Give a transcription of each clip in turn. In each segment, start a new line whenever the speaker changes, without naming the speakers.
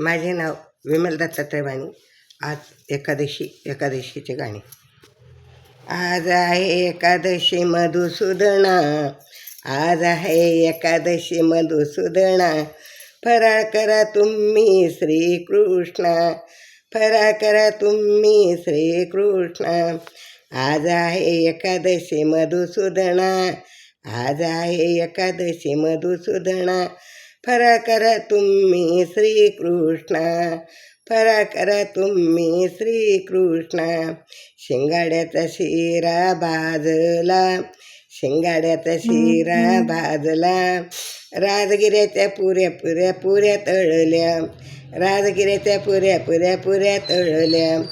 माझे नाव विमल दत्तात्रय माने आज एकादशी एकादशीचे गाणे. आज आहे एकादशी मधुसूदना. आज आहे एकादशी मधुसूदना. फराळ करा तुम्ही श्रीकृष्ण. फराळ करा तुम्ही श्रीकृष्ण. आज आहे एकादशी मधुसूदना. आज आहे एकादशी मधुसूदना. फराळ करा तुम्ही श्रीकृष्ण फराळ करा तुम्ही श्रीकृष्ण. शिंगाड्याचा शिरा भाजला शिंगाड्याचा शिरा भाजला. राजगिऱ्याच्या पुऱ्या पुऱ्या पुऱ्या तळल्या राजगिऱ्याच्या पुऱ्या पुऱ्या पुऱ्या तळल्या.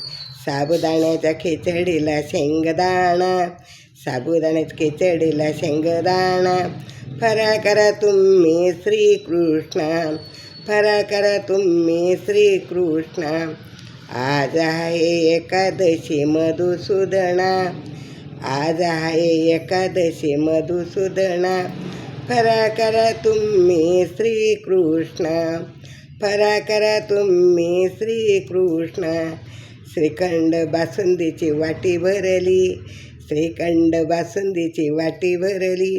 साबुदाण्याच्या खिचडीला शेंगदाणा साबुदाण्याच्या खिचडीला शेंगदाणा. फराळ करा तुम्ही श्रीकृष्ण फराळ करा तुम्ही श्रीकृष्ण। आज आहे एकादशी मधुसूदना आज आहे एकादशी मधुसूदना। फराळ करा तुम्ही श्रीकृष्ण फराळ करा तुम्ही श्रीकृष्ण। श्रीखंड बासुंदीची वाटी भरली श्रीखंड बासुंदीची वाटी भरली।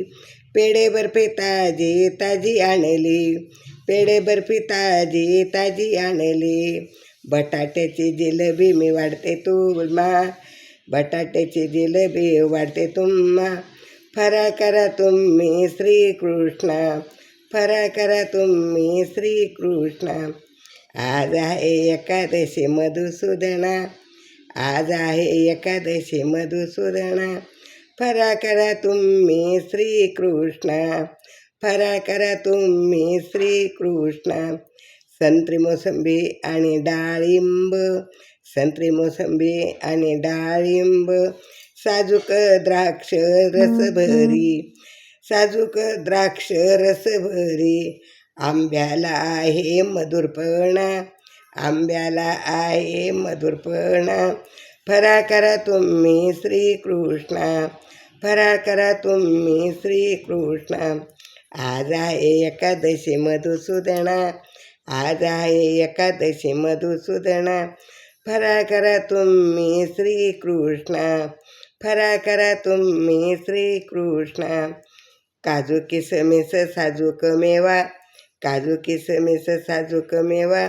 पेढे बर्फी ताजी ताजी आणली. पेढे बर्फी ताजी ताजी आणली. बटाट्याची जिलेबी मी वाढते तुम्हा बटाट्याची जिलेबी वाढते तुम्हा फरा करा तुम्ही श्रीकृष्ण. फरा करा तुम्ही श्रीकृष्ण. आज आहे एकादशी मधुसूदना. आज आहे एकादशी मधुसूदना. फराळ करा तुम्ही श्रीकृष्ण फरा करा तुम्ही श्रीकृष्ण। संत्री मोसंबी आणि डाळिंब संत्री मोसंबी आणि डाळिंब साजूक द्राक्ष रसभरी साजूक द्राक्ष रसभरी। आंब्याला आहे मधुरपणा आंब्याला आहे मधुरपणा फराळ करा तुम्ही श्रीकृष्ण फराळ करा तुम्ही श्रीकृष्ण। आज आहे एकादशी मधुसूदना आज आहे एकादशी मधुसूदना। फराळ करा तुम्ही श्रीकृष्ण फराळ करा तुम्ही श्रीकृष्ण। काजू किसमिस साजूक मेवा काजू किसमिस साजूक मेवा।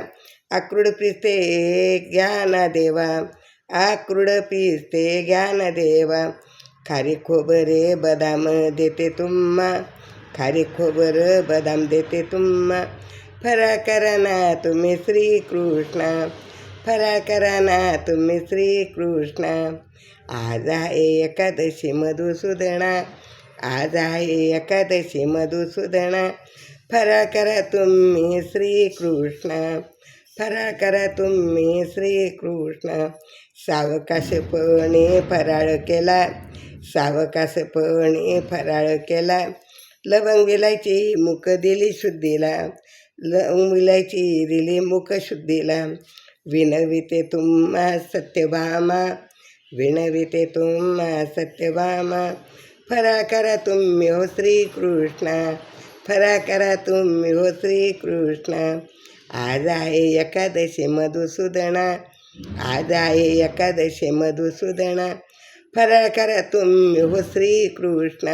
प्रिस्ते पिस्ते ज्ञान देवा। आक्रोड पिस्ते ज्ञान देवा खारी खोबरे बदाम देते तुम्हा। खारी खोबर बदाम देते तुम्हा। फरा करा ना तुम्ही श्रीकृष्ण। फरा करा ना तुम्ही श्रीकृष्ण। आज आहे एकादशी मधुसूदना। आज आहे एकादशी मधुसूदना। फरा करा तुम्ही श्रीकृष्ण। फराळ करा तुम्ही श्रीकृष्ण सावकाशपणे फराळ केला. सावकाशपणे फराळ केला. लवंग विलायची मुख दिली शुद्धीला. लवंग विलायची दिली मुख शुद्धीला. विनविते तुम्हा सत्यभामा. विनविते तुम्हा सत्यभामा. फराळ करा तुम्ही हो श्रीकृष्ण. फराळ करा तुम्ही हो श्रीकृष्ण. आज आहे एकादशी मधुसूदना आज आहे एकादशी मधुसूदना फराळ करा तुम्ही हो श्रीकृष्ण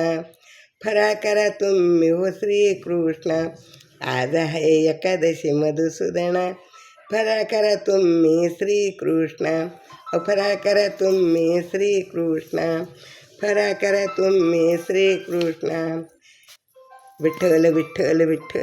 फराळ करा तुम्ही हो श्रीकृष्ण आज आहे एकादशी मधुसूदना फराळ करा तुम्ही श्रीकृष्ण फराळ करा तुम्ही श्रीकृष्ण फराळ करा तुम्ही श्रीकृष्ण विठ्ठल विठ्ठल विठ्ठल